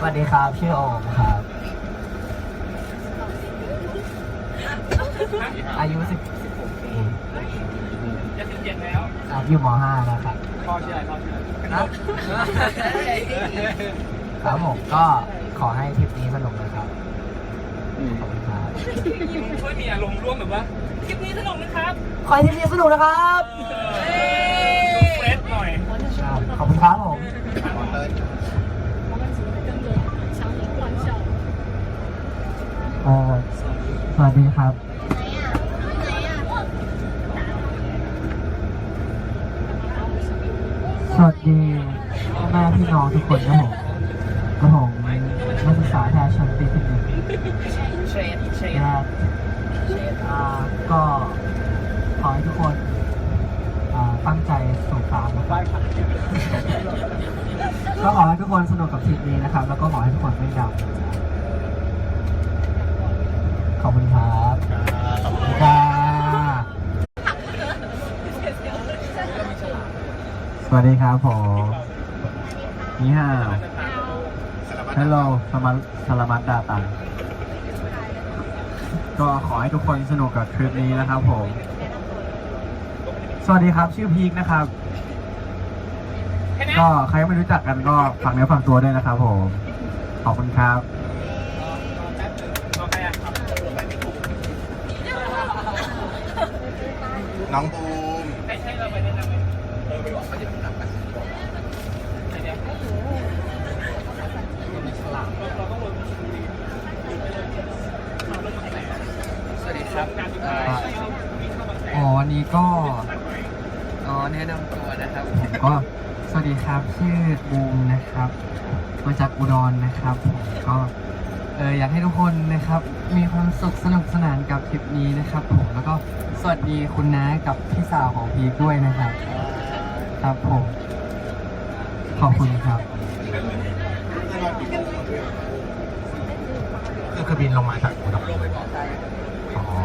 สวัสดีครับ ชื่อโอมครับ อายุ10 16ปีจะสิบเจ็ดแล้วครับอยู่ม .5 นะครับพ่อชื่ออะไรพ่อชื่ออะไรครับผมก็ขอให้ทริปนี้สนุกนะครับขอบคุณครับช่วยมีอารมณ์ร่วมแบบว่าคลิปนี้สนุกนะครับ ขอให้ทริปนี้สนุกนะครับเฟรชหน่อยครับขอบคุณครับผม อ่อสวัสดีครับ สวัสดีพ่อแม่พี่น้องทุกคนนะผมกระผมนักศึกษาแพทย์ชั้นปีที่หนึ่งเชฟเชฟและอ่าก็ขอให้ทุกคนตั้งใจสูบตามนะครับก็ขอให้ทุกคนสนุกกับทริปนี้นะครับ แล้วก็ขอให้ทุกคนไม่ดำ ขอบคุณครับขอบคุณค่ะสวัสดีครับผมนี่ฮาว Hello สมัสลามัตดาตังก็ขอให้ทุกคนสนุกกับคลิปนี้นะครับผม สวัสดีครับชื่อพีคนะครับ ก็ใครยังไม่รู้จักกันก็ฝากเนื้อฝากตัวด้วยนะครับผม ขอบคุณครับ โอเคอะ น้องบูมให้ให้เราไปแนะนำไหมเออไปบอกเขาจะแนะนำกันเดี๋ยวเราต้องลงสวัสดีครับการศึกเอ่ษาออ๋อวันนี้ก็อ๋อแนะนำตัวนะครับผมก็สวัสดีครับชื่อบูมนะครับ มาจากอุดรนะครับผมก็ เอออยากให้ทุกคนนะครับมีความสุขสนุกสนานกับทริปนี้นะครับผมแล้วก็สวัสดีคุณน้ากับพี่สาวของพีคด้วยนะครับ ครับผมขอบคุณครับเครื่องบินลงมาจากอุดรอ๋อ